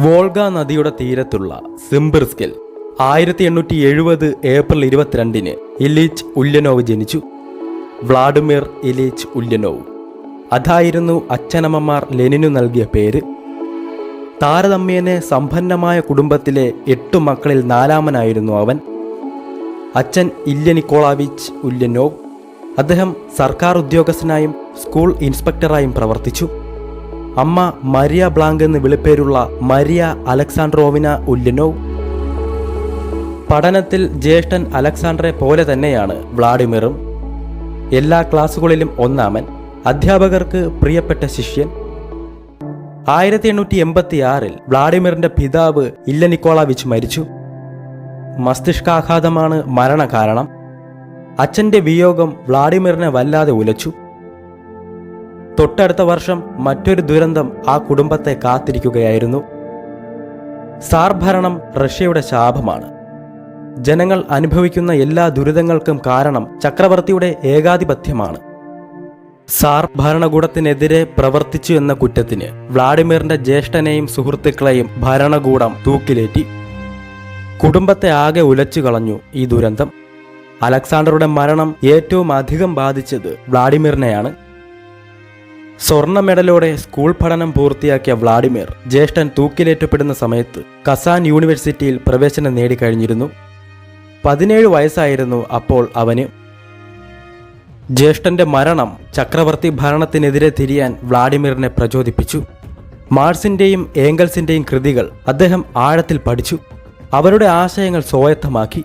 Volga നദിയുടെ തീരത്തുള്ള സിംബിർസ്കിൽ ആയിരത്തി എണ്ണൂറ്റി എഴുപത് ഏപ്രിൽ ഇരുപത്തിരണ്ടിന് ഇലീച്ച് ഉല്യനോവ് ജനിച്ചു. Vladimir Ilyich Ulyanov. അതായിരുന്നു അച്ഛനമ്മമാർ ലെനിനു നൽകിയ പേര്. താരതമ്യേനെ സമ്പന്നമായ കുടുംബത്തിലെ എട്ടു മക്കളിൽ നാലാമനായിരുന്നു അവൻ. അച്ഛൻ ഇല്യ നിക്കോളാവിച്ച് ഉല്യനോവ്. അദ്ദേഹം സർക്കാർ ഉദ്യോഗസ്ഥനായും സ്കൂൾ ഇൻസ്പെക്ടറായും പ്രവർത്തിച്ചു. അമ്മ മരിയ ബ്ലാങ്ക് എന്ന് വിളിപ്പേരുള്ള മരിയ അലക്സാണ്ട്രോവിന ഉല്യനോവ് പഠനത്തിൽ ജ്യേഷ്ഠൻ അലക്സാണ്ടറെ പോലെ തന്നെയാണ് വ്ളാഡിമിറും. എല്ലാ ക്ലാസ്സുകളിലും ഒന്നാമൻ അധ്യാപകർക്ക് പ്രിയപ്പെട്ട ശിഷ്യൻ. ആയിരത്തി എണ്ണൂറ്റി എൺപത്തി ആറിൽ വ്ളാഡിമിറിന്റെ പിതാവ് ഇല്ല നിക്കോളാവിച്ച് മരിച്ചു. മസ്തിഷ്കാഘാതമാണ് മരണകാരണം. അച്ഛന്റെ വിയോഗം വ്ളാഡിമിറിനെ വല്ലാതെ ഉലച്ചു. തൊട്ടടുത്ത വർഷം മറ്റൊരു ദുരന്തം ആ കുടുംബത്തെ കാത്തിരിക്കുകയായിരുന്നു. സാർ ഭരണം റഷ്യയുടെ ശാപമാണ്. ജനങ്ങൾ അനുഭവിക്കുന്ന എല്ലാ ദുരിതങ്ങൾക്കും കാരണം ചക്രവർത്തിയുടെ ഏകാധിപത്യമാണ്. സാർ ഭരണകൂടത്തിനെതിരെ പ്രവർത്തിച്ചു എന്ന കുറ്റത്തിന് വ്ളാഡിമിറിന്റെ ജ്യേഷ്ഠനെയും സുഹൃത്തുക്കളെയും ഭരണകൂടം തൂക്കിലേറ്റി. കുടുംബത്തെ ആകെ ഉലച്ചു കളഞ്ഞു ഈ ദുരന്തം. അലക്സാണ്ടറുടെ മരണം ഏറ്റവും അധികം ബാധിച്ചത് വ്ളാഡിമിറിനെയാണ്. സ്വർണ മെഡലോടെ സ്കൂൾ പഠനം പൂർത്തിയാക്കിയ വ്ളാഡിമിർ ജ്യേഷ്ഠൻ തൂക്കിലേറ്റപ്പെടുന്ന സമയത്ത് കസാൻ യൂണിവേഴ്സിറ്റിയിൽ പ്രവേശനം നേടിക്കഴിഞ്ഞിരുന്നു. പതിനേഴ് വയസ്സായിരുന്നു അപ്പോൾ അവന്. ജ്യേഷ്ഠന്റെ മരണം ചക്രവർത്തി ഭരണത്തിനെതിരെ തിരിയാൻ വ്ളാഡിമിറിനെ പ്രചോദിപ്പിച്ചു. മാർസിന്റെയും ഏംഗൽസിന്റെയും കൃതികൾ അദ്ദേഹം ആഴത്തിൽ പഠിച്ചു. അവരുടെ ആശയങ്ങൾ സ്വായത്തമാക്കി.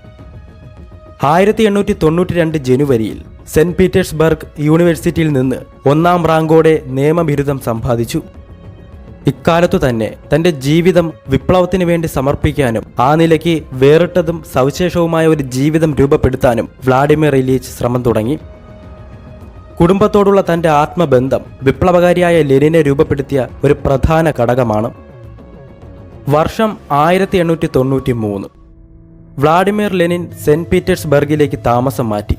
ആയിരത്തി എണ്ണൂറ്റി തൊണ്ണൂറ്റി രണ്ട് ജനുവരിയിൽ സെന്റ് പീറ്റേഴ്സ്ബർഗ് യൂണിവേഴ്സിറ്റിയിൽ നിന്ന് ഒന്നാം റാങ്കോടെ നിയമബിരുദം സമ്പാദിച്ചു. ഇക്കാലത്തു തന്നെ തന്റെ ജീവിതം വിപ്ലവത്തിനു വേണ്ടി സമർപ്പിക്കാനും ആ നിലയ്ക്ക് വേറിട്ടതും സവിശേഷവുമായ ഒരു ജീവിതം രൂപപ്പെടുത്താനും വ്ളാഡിമിർ ഇലീച്ച് ശ്രമം തുടങ്ങി. കുടുംബത്തോടുള്ള തന്റെ ആത്മബന്ധം വിപ്ലവകാരിയായ ലെനിനെ രൂപപ്പെടുത്തിയ ഒരു പ്രധാന ഘടകമാണ്. വർഷം ആയിരത്തി എണ്ണൂറ്റി തൊണ്ണൂറ്റി മൂന്ന് വ്ളാഡിമിർ ലെനിൻ സെന്റ് പീറ്റേഴ്സ്ബർഗിലേക്ക് താമസം മാറ്റി.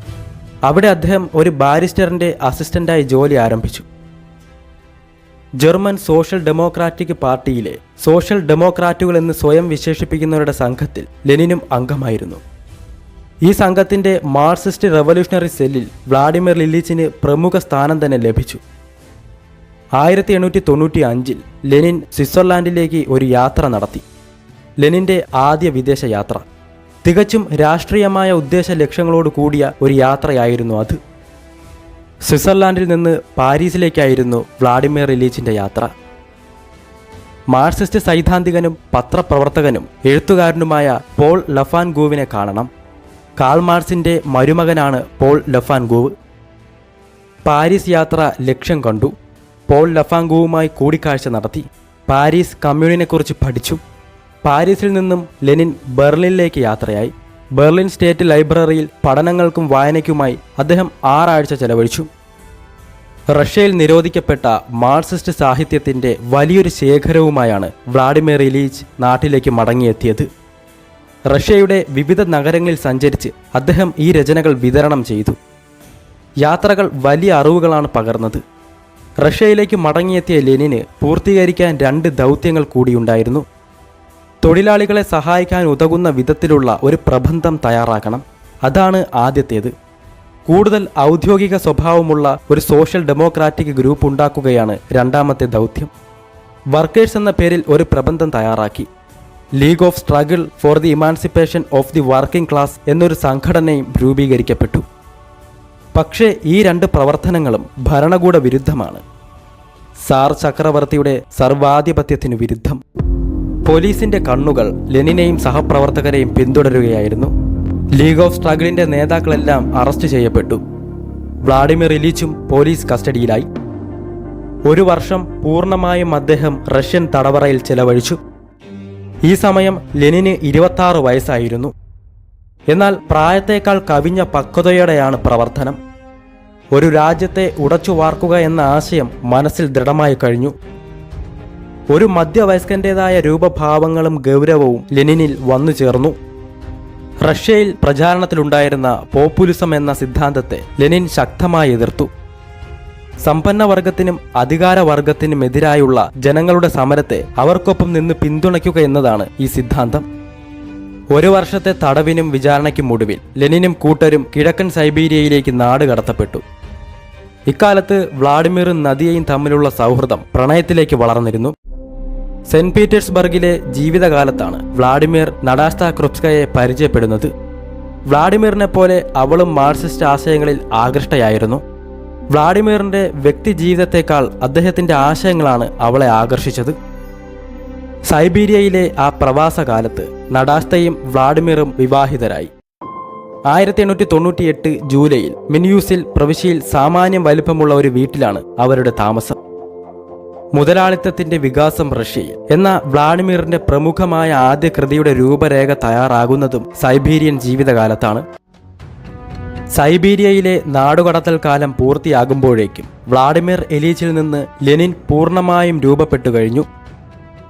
അവിടെ അദ്ദേഹം ഒരു ബാരിസ്റ്ററിന്റെ അസിസ്റ്റന്റായി ജോലി ആരംഭിച്ചു. ജർമ്മൻ സോഷ്യൽ ഡെമോക്രാറ്റിക് പാർട്ടിയിലെ സോഷ്യൽ ഡെമോക്രാറ്റുകൾ എന്ന് സ്വയം വിശേഷിപ്പിക്കുന്നവരുടെ സംഘത്തിൽ ലെനിനും അംഗമായിരുന്നു. ഈ സംഘത്തിന്റെ മാർക്സിസ്റ്റ് റവല്യൂഷണറി സെല്ലിൽ വ്ളാഡിമിർ ലില്ലിച്ചിന് പ്രമുഖ സ്ഥാനം തന്നെ ലഭിച്ചു. ആയിരത്തി എണ്ണൂറ്റി തൊണ്ണൂറ്റി അഞ്ചിൽ ലെനിൻ സ്വിറ്റ്സർലാൻഡിലേക്ക് ഒരു യാത്ര നടത്തി. ലെനിന്റെ ആദ്യ വിദേശ യാത്ര തികച്ചും രാഷ്ട്രീയമായ ഉദ്ദേശ ലക്ഷ്യങ്ങളോട് കൂടിയ ഒരു യാത്രയായിരുന്നു അത്. സ്വിറ്റ്സർലാൻഡിൽ നിന്ന് പാരീസിലേക്കായിരുന്നു വ്ളാഡിമിർ റിലീച്ചിന്റെ യാത്ര. മാർക്സിസ്റ്റ് സൈദ്ധാന്തികനും പത്രപ്രവർത്തകനും എഴുത്തുകാരനുമായ പോൾ ലഫാൻ ഗൂവിനെ കാണണം. കാൾ മാർസിന്റെ മരുമകനാണ് പോൾ ലഫാൻ ഗൂവ് പാരീസ് യാത്ര ലക്ഷ്യം കണ്ടു. പോൾ ലഫാങ്കുവുമായി കൂടിക്കാഴ്ച നടത്തി. പാരീസ് കമ്മ്യൂണിനെക്കുറിച്ച് പഠിച്ചു. പാരീസിൽ നിന്നും ലെനിൻ ബെർലിനിലേക്ക് യാത്രയായി. ബെർലിൻ സ്റ്റേറ്റ് ലൈബ്രറിയിൽ പഠനങ്ങൾക്കും വായനയ്ക്കുമായി അദ്ദേഹം ആറാഴ്ച ചെലവഴിച്ചു. റഷ്യയിൽ നിരോധിക്കപ്പെട്ട മാർക്സിസ്റ്റ് സാഹിത്യത്തിന്റെ വലിയൊരു ശേഖരവുമായാണ് വ്ളാഡിമിർ ഇലീച്ച് നാട്ടിലേക്ക് മടങ്ങിയെത്തിയത്. റഷ്യയുടെ വിവിധ നഗരങ്ങളിൽ സഞ്ചരിച്ച് അദ്ദേഹം ഈ രചനകൾ വിതരണം ചെയ്തു. യാത്രകൾ വലിയ അറിവുകളാണ് പകർന്നത്. റഷ്യയിലേക്ക് മടങ്ങിയെത്തിയ ലെനിന് പൂർത്തീകരിക്കാൻ രണ്ട് ദൗത്യങ്ങൾ കൂടിയുണ്ടായിരുന്നു. തൊഴിലാളികളെ സഹായിക്കാൻ ഉതകുന്ന വിധത്തിലുള്ള ഒരു പ്രബന്ധം തയ്യാറാക്കണം. അതാണ് ആദ്യത്തേത്. കൂടുതൽ ഔദ്യോഗിക സ്വഭാവമുള്ള ഒരു സോഷ്യൽ ഡെമോക്രാറ്റിക് ഗ്രൂപ്പ് ഉണ്ടാക്കുകയാണ് രണ്ടാമത്തെ ദൗത്യം. വർക്കേഴ്സ് എന്ന പേരിൽ ഒരു പ്രബന്ധം തയ്യാറാക്കി. League of struggle for the emancipation of the working class എന്നൊരു സംഘടനയും രൂപീകരിക്കപ്പെട്ടു. പക്ഷേ ഈ രണ്ട് പ്രവർത്തനങ്ങളും ഭരണകൂട വിരുദ്ധമാണ്. സാർ ചക്രവർത്തിയുടെ സർവാധിപത്യത്തിനു വിരുദ്ധം. പോലീസിന്റെ കണ്ണുകൾ ലെനിനെയും സഹപ്രവർത്തകരെയും പിന്തുടരുകയായിരുന്നു. ലീഗ് ഓഫ് സ്ട്രഗിളിന്റെ നേതാക്കളെല്ലാം അറസ്റ്റ് ചെയ്യപ്പെട്ടു. വ്ളാഡിമിർ ഇലീച്ചും പോലീസ് കസ്റ്റഡിയിലായി. ഒരു വർഷം പൂർണമായും അദ്ദേഹം റഷ്യൻ തടവറയിൽ ചെലവഴിച്ചു. ഈ സമയം ലെനിന് ഇരുപത്തി വയസ്സായിരുന്നു. എന്നാൽ പ്രായത്തേക്കാൾ കവിഞ്ഞ പക്വതയോടെയാണ് പ്രവർത്തനം. ഒരു രാജ്യത്തെ ഉടച്ചു വാർക്കുക എന്ന ആശയം മനസ്സിൽ ദൃഢമായി കഴിഞ്ഞു. ഒരു മധ്യവയസ്കന്റേതായ രൂപഭാവങ്ങളും ഗൗരവവും ലെനിനിൽ വന്നു ചേർന്നു. റഷ്യയിൽ പ്രചാരണത്തിലുണ്ടായിരുന്ന പോപ്പുലിസം എന്ന സിദ്ധാന്തത്തെ ലെനിൻ ശക്തമായി എതിർത്തു. സമ്പന്ന വർഗത്തിനും അധികാരവർഗത്തിനും എതിരായുള്ള ജനങ്ങളുടെ സമരത്തെ അവർക്കൊപ്പം നിന്ന് പിന്തുണയ്ക്കുക എന്നതാണ് ഈ സിദ്ധാന്തം. ഒരു വർഷത്തെ തടവിനും വിചാരണയ്ക്കും ഒടുവിൽ ലെനിനും കൂട്ടരും കിഴക്കൻ സൈബീരിയയിലേക്ക് നാട് കടത്തപ്പെട്ടു. ഇക്കാലത്ത് വ്ളാഡിമിറും നദിയയും തമ്മിലുള്ള സൗഹൃദം പ്രണയത്തിലേക്ക് വളർന്നിരുന്നു. സെന്റ് പീറ്റേഴ്സ്ബർഗിലെ ജീവിതകാലത്താണ് വ്ളാഡിമിർ നടാസ്ത ക്രുപ്സ്കയെ പരിചയപ്പെടുന്നത്. വ്ളാഡിമിറിനെ പോലെ അവളും മാർക്സിസ്റ്റ് ആശയങ്ങളിൽ ആകൃഷ്ടയായിരുന്നു. വ്ളാഡിമിറിന്റെ വ്യക്തി ജീവിതത്തെക്കാൾ അദ്ദേഹത്തിന്റെ ആശയങ്ങളാണ് അവളെ ആകർഷിച്ചത്. സൈബീരിയയിലെ ആ പ്രവാസകാലത്ത് നടാസ്തയും വ്ളാഡിമിറും വിവാഹിതരായി. ആയിരത്തി എണ്ണൂറ്റി തൊണ്ണൂറ്റിയെട്ട് ജൂലൈയിൽ മിനിയൂസിൽ പ്രവിശ്യയിൽ സാമാന്യം വലിപ്പമുള്ള ഒരു വീട്ടിലാണ് അവരുടെ താമസം. മുതലാളിത്തത്തിന്റെ വികാസം റഷ്യയിൽ. എന്ന വ്ളാഡിമിറിന്റെ പ്രമുഖമായ ആദ്യ കൃതിയുടെ രൂപരേഖ തയ്യാറാകുന്നതും സൈബീരിയൻ ജീവിതകാലത്താണ്. സൈബീരിയയിലെ നാടുകടത്തൽ കാലം പൂർത്തിയാകുമ്പോഴേക്കും വ്ളാഡിമിർ എലീച്ചിൽ നിന്ന് ലെനിൻ പൂർണമായും രൂപപ്പെട്ടു കഴിഞ്ഞു.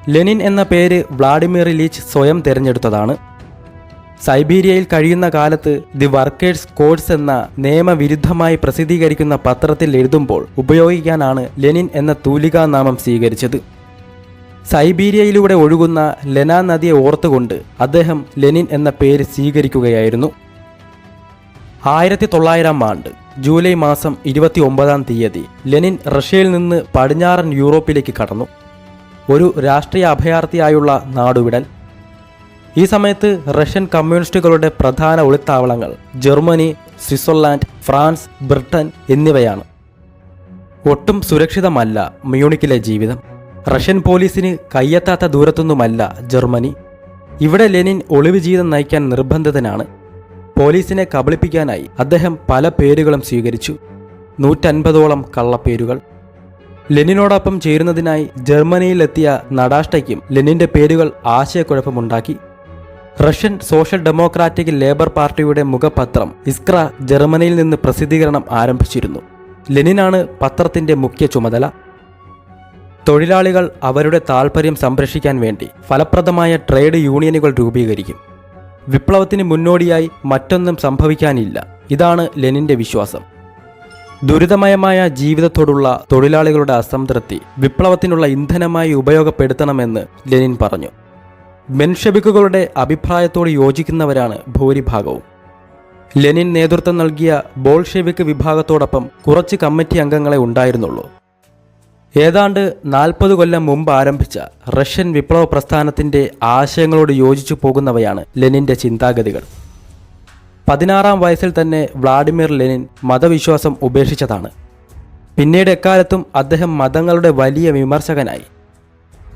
ലെനിൻ എന്ന പേര് വ്ളാഡിമിർ ഇലീച്ച് സ്വയം തിരഞ്ഞെടുത്തതാണ്. സൈബീരിയയിൽ കഴിയുന്ന കാലത്ത് ദി വർക്കേഴ്സ് കോഴ്സ് എന്ന നിയമവിരുദ്ധമായി പ്രസിദ്ധീകരിക്കുന്ന പത്രത്തിൽ എഴുതുമ്പോൾ ഉപയോഗിക്കാനാണ് ലെനിൻ എന്ന തൂലികാ നാമം സ്വീകരിച്ചത്. സൈബീരിയയിലൂടെ ഒഴുകുന്ന ലെനാ നദിയെ ഓർത്തുകൊണ്ട് അദ്ദേഹം ലെനിൻ എന്ന പേര് സ്വീകരിക്കുകയായിരുന്നു. ആയിരത്തി തൊള്ളായിരം ആണ്ട് ജൂലൈ മാസം ഇരുപത്തി ഒമ്പതാം തീയതി ലെനിൻ റഷ്യയിൽ നിന്ന് പടിഞ്ഞാറൻ യൂറോപ്പിലേക്ക് കടന്നു. ഒരു രാഷ്ട്രീയ അഭയാർത്ഥിയായുള്ള നാടുവിടൽ. ഈ സമയത്ത് റഷ്യൻ കമ്മ്യൂണിസ്റ്റുകളുടെ പ്രധാന ഒളിത്താവളങ്ങൾ ജർമ്മനി സ്വിറ്റ്സർലാൻഡ് ഫ്രാൻസ് ബ്രിട്ടൻ എന്നിവയാണ്. ഒട്ടും സുരക്ഷിതമല്ല മ്യൂണിക്കിലെ ജീവിതം. റഷ്യൻ പോലീസിന് കയ്യെത്താത്ത ദൂരത്തൊന്നുമല്ല ജർമ്മനി. ഇവിടെ ലെനിൻ ഒളിവ് ജീവിതം നയിക്കാൻ നിർബന്ധിതനാണ്. പോലീസിനെ കബളിപ്പിക്കാനായി അദ്ദേഹം പല പേരുകളും സ്വീകരിച്ചു. നൂറ്റൻപതോളം കള്ളപ്പേരുകൾ. ലെനിനോടൊപ്പം ചേരുന്നതിനായി ജർമ്മനിയിലെത്തിയ നടാഷ്ടയ്ക്കും ലെനിന്റെ പേരുകൾ ആശയക്കുഴപ്പമുണ്ടാക്കി. റഷ്യൻ സോഷ്യൽ ഡെമോക്രാറ്റിക് ലേബർ പാർട്ടിയുടെ മുഖപത്രം ഇസ്ക്ര ജർമ്മനിയിൽ നിന്ന് പ്രസിദ്ധീകരണം ആരംഭിച്ചിരുന്നു. ലെനിനാണ് പത്രത്തിന്റെ മുഖ്യ ചുമതല. തൊഴിലാളികൾ അവരുടെ താൽപ്പര്യം സംരക്ഷിക്കാൻ വേണ്ടി ഫലപ്രദമായ ട്രേഡ് യൂണിയനുകൾ രൂപീകരിക്കും. വിപ്ലവത്തിന് മുന്നോടിയായി മറ്റൊന്നും സംഭവിക്കാനില്ല. ഇതാണ് ലെനിന്റെ വിശ്വാസം. ദുരിതമയമായ ജീവിതത്തോടുള്ള തൊഴിലാളികളുടെ അസംതൃപ്തി വിപ്ലവത്തിനുള്ള ഇന്ധനമായി ഉപയോഗപ്പെടുത്തണമെന്ന് ലെനിൻ പറഞ്ഞു. മെൻഷബിക്കുകളുടെ അഭിപ്രായത്തോട് യോജിക്കുന്നവരാണ് ഭൂരിഭാഗവും. ലെനിൻ നേതൃത്വം നൽകിയ ബോൾഷെവിക് വിഭാഗത്തോടൊപ്പം കുറച്ച് കമ്മിറ്റി അംഗങ്ങളെ ഉണ്ടായിരുന്നുള്ളൂ. ഏതാണ്ട് നാൽപ്പത് കൊല്ലം മുമ്പ് ആരംഭിച്ച റഷ്യൻ വിപ്ലവ പ്രസ്ഥാനത്തിന്റെ ആശയങ്ങളോട് യോജിച്ചു പോകുന്നവയാണ് ലെനിന്റെ ചിന്താഗതികൾ. പതിനാറാം വയസ്സിൽ തന്നെ വ്ളാഡിമിർ ലെനിൻ മതവിശ്വാസം ഉപേക്ഷിച്ചതാണ്. പിന്നീട് എക്കാലത്തും അദ്ദേഹം മതങ്ങളുടെ വലിയ വിമർശകനായി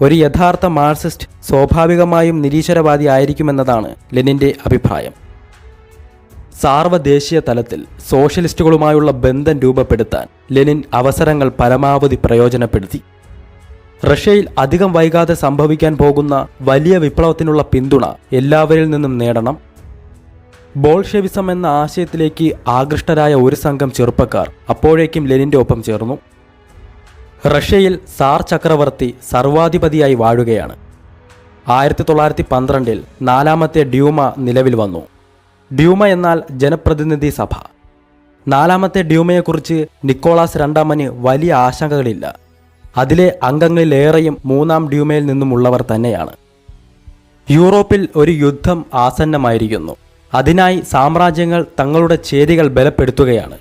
ഒരു യഥാർത്ഥ മാർസിസ്റ്റ് സ്വാഭാവികമായും നിരീശ്വരവാദി ആയിരിക്കുമെന്നതാണ് ലെനിന്റെ അഭിപ്രായം. സാർവദേശീയ തലത്തിൽ സോഷ്യലിസ്റ്റുകളുമായുള്ള ബന്ധം രൂപപ്പെടുത്താൻ ലെനിൻ അവസരങ്ങൾ പരമാവധി പ്രയോജനപ്പെടുത്തി. റഷ്യയിൽ അധികം വൈകാതെ സംഭവിക്കാൻ പോകുന്ന വലിയ വിപ്ലവത്തിനുള്ള പിന്തുണ എല്ലാവരിൽ നിന്നും നേടണം. ബോൾഷെവിസം എന്ന ആശയത്തിലേക്ക് ആകൃഷ്ടരായ ഒരു സംഘം ചെറുപ്പക്കാർ അപ്പോഴേക്കും ലെനിന്റെ ഒപ്പം ചേർന്നു. റഷ്യയിൽ സാർ ചക്രവർത്തി സർവാധിപതിയായി വാഴുകയാണ്. ആയിരത്തി തൊള്ളായിരത്തി പന്ത്രണ്ടിൽ നാലാമത്തെ ഡ്യൂമ നിലവിൽ വന്നു. ഡ്യൂമ എന്നാൽ ജനപ്രതിനിധി സഭ. നാലാമത്തെ ഡ്യൂമയെക്കുറിച്ച് നിക്കോളാസ് രണ്ടാമന് വലിയ ആശങ്കകളില്ല. അതിലെ അംഗങ്ങളിലേറെയും മൂന്നാം ഡ്യൂമയിൽ നിന്നുമുള്ളവർ തന്നെയാണ്. യൂറോപ്പിൽ ഒരു യുദ്ധം ആസന്നമായിരിക്കുന്നു. അതിനായി സാമ്രാജ്യങ്ങൾ തങ്ങളുടെ ചേരികൾ ബലപ്പെടുത്തുകയാണ്.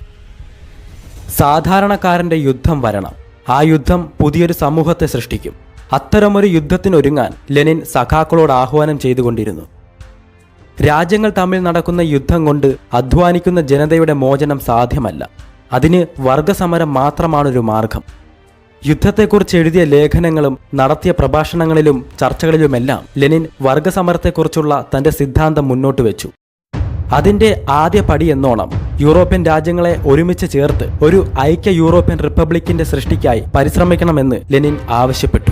സാധാരണക്കാരന്റെ യുദ്ധം വരണം. ആ യുദ്ധം പുതിയൊരു സമൂഹത്തെ സൃഷ്ടിക്കും. അത്തരമൊരു യുദ്ധത്തിനൊരുങ്ങാൻ ലെനിൻ സഖാക്കളോട് ആഹ്വാനം ചെയ്തുകൊണ്ടിരുന്നു. രാജ്യങ്ങൾ തമ്മിൽ നടക്കുന്ന യുദ്ധം കൊണ്ട് അധ്വാനിക്കുന്ന ജനതയുടെ മോചനം സാധ്യമല്ല. അതിന് വർഗസമരം മാത്രമാണൊരു മാർഗം. യുദ്ധത്തെക്കുറിച്ച് എഴുതിയ ലേഖനങ്ങളും നടത്തിയ പ്രഭാഷണങ്ങളിലും ചർച്ചകളിലുമെല്ലാം ലെനിൻ വർഗസമരത്തെക്കുറിച്ചുള്ള തന്റെ സിദ്ധാന്തം മുന്നോട്ട് വെച്ചു. അതിന്റെ ആദ്യ പടി എന്നോണം. യൂറോപ്യൻ രാജ്യങ്ങളെ ഒരുമിച്ച് ചേർത്ത് ഒരു ഐക്യ യൂറോപ്യൻ റിപ്പബ്ലിക്കിന്റെ സൃഷ്ടിക്കായി പരിശ്രമിക്കണമെന്ന് ലെനിൻ ആവശ്യപ്പെട്ടു.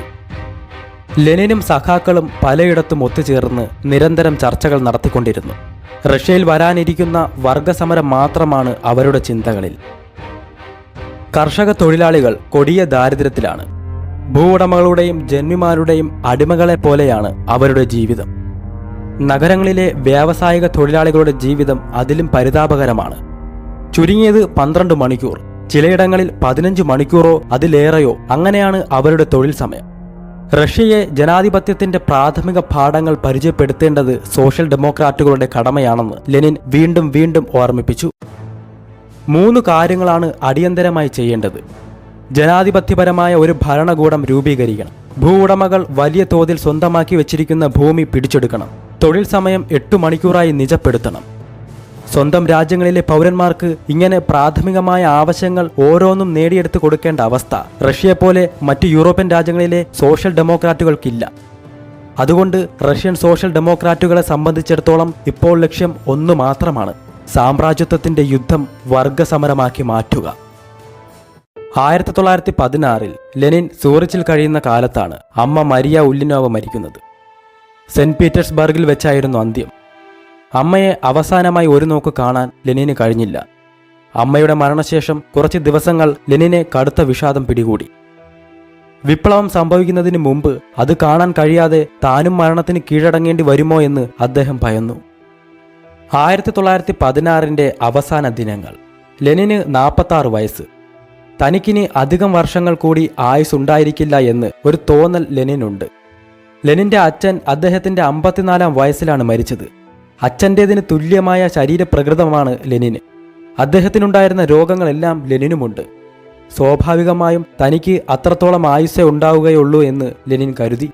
ലെനിനും സഖാക്കളും പലയിടത്തും ഒത്തുചേർന്ന് നിരന്തരം ചർച്ചകൾ നടത്തിക്കൊണ്ടിരുന്നു. റഷ്യയിൽ വരാനിരിക്കുന്ന വർഗസമരം മാത്രമാണ് അവരുടെ ചിന്തകളിൽ. കർഷക തൊഴിലാളികൾ കൊടിയ ദാരിദ്ര്യത്തിലാണ്. ഭൂവുടമകളുടെയും ജന്മിമാരുടെയും അടിമകളെ പോലെയാണ് അവരുടെ ജീവിതം. നഗരങ്ങളിലെ വ്യാവസായിക തൊഴിലാളികളുടെ ജീവിതം അതിലും പരിതാപകരമാണ്. ചുരുങ്ങിയത് പന്ത്രണ്ട് മണിക്കൂർ. ചിലയിടങ്ങളിൽ പതിനഞ്ച് മണിക്കൂറോ അതിലേറെയോ അങ്ങനെയാണ് അവരുടെ തൊഴിൽ സമയം. റഷ്യയെ ജനാധിപത്യത്തിന്റെ പ്രാഥമിക പാഠങ്ങൾ പരിചയപ്പെടുത്തേണ്ടത് സോഷ്യൽ ഡെമോക്രാറ്റുകളുടെ കടമയാണെന്ന് ലെനിൻ വീണ്ടും വീണ്ടും ഓർമ്മിപ്പിച്ചു. മൂന്ന് കാര്യങ്ങളാണ് അടിയന്തരമായി ചെയ്യേണ്ടത്. ജനാധിപത്യപരമായ ഒരു ഭരണകൂടം രൂപീകരിക്കണം. ഭൂ ഉടമകൾ വലിയ തോതിൽ സ്വന്തമാക്കി വെച്ചിരിക്കുന്ന ഭൂമി പിടിച്ചെടുക്കണം. തൊഴിൽ സമയം എട്ടു മണിക്കൂറായി നിജപ്പെടുത്തണം. സ്വന്തം രാജ്യങ്ങളിലെ പൗരന്മാർക്ക് ഇങ്ങനെ പ്രാഥമികമായ ആവശ്യങ്ങൾ ഓരോന്നും നേടിയെടുത്ത് കൊടുക്കേണ്ട അവസ്ഥ. റഷ്യയെ പോലെ മറ്റ് യൂറോപ്യൻ രാജ്യങ്ങളിലെ സോഷ്യൽ ഡെമോക്രാറ്റുകൾക്കില്ല. അതുകൊണ്ട് റഷ്യൻ സോഷ്യൽ ഡെമോക്രാറ്റുകളെ സംബന്ധിച്ചിടത്തോളം ഇപ്പോൾ ലക്ഷ്യം ഒന്നു മാത്രമാണ്. സാമ്രാജ്യത്വത്തിന്റെ യുദ്ധം വർഗസമരമാക്കി മാറ്റുക. ആയിരത്തി തൊള്ളായിരത്തി പതിനാറിൽ ലെനിൻ സൂറിച്ചിൽ കഴിയുന്ന കാലത്താണ് അമ്മ മരിയ ഉല്ലിനോവ മരിക്കുന്നത്. സെന്റ് പീറ്റേഴ്സ്ബർഗിൽ വെച്ചായിരുന്നു അന്ത്യം. അമ്മയെ അവസാനമായി ഒരു നോക്ക് കാണാൻ ലെനിന് കഴിഞ്ഞില്ല. അമ്മയുടെ മരണശേഷം കുറച്ച് ദിവസങ്ങൾ ലെനിനെ കടുത്ത വിഷാദം പിടികൂടി. വിപ്ലവം സംഭവിക്കുന്നതിന് മുമ്പ് അത് കാണാൻ കഴിയാതെ താനും മരണത്തിന് കീഴടങ്ങേണ്ടി വരുമോ എന്ന് അദ്ദേഹം ഭയന്നു. ആയിരത്തി തൊള്ളായിരത്തി പതിനാറിന്റെ അവസാന ദിനങ്ങൾ. ലെനിന് നാൽപ്പത്താറ് വയസ്സ്. തനിക്കിനി അധികം വർഷങ്ങൾ കൂടി ആയുസ് ഉണ്ടായിരിക്കില്ല എന്ന് ഒരു തോന്നൽ ലെനിനുണ്ട്. ലെനിന്റെ അച്ഛൻ അദ്ദേഹത്തിന്റെ അമ്പത്തിനാലാം വയസ്സിലാണ് മരിച്ചത്. അച്ഛന്റേതിന് തുല്യമായ ശരീരപ്രകൃതമാണ് ലെനിന്. അദ്ദേഹത്തിനുണ്ടായിരുന്ന രോഗങ്ങളെല്ലാം ലെനിനുമുണ്ട്. സ്വാഭാവികമായും തനിക്ക് അത്രത്തോളം ആയുസ്സേ ഉണ്ടാവുകയുള്ളൂ എന്ന് ലെനിൻ കരുതി.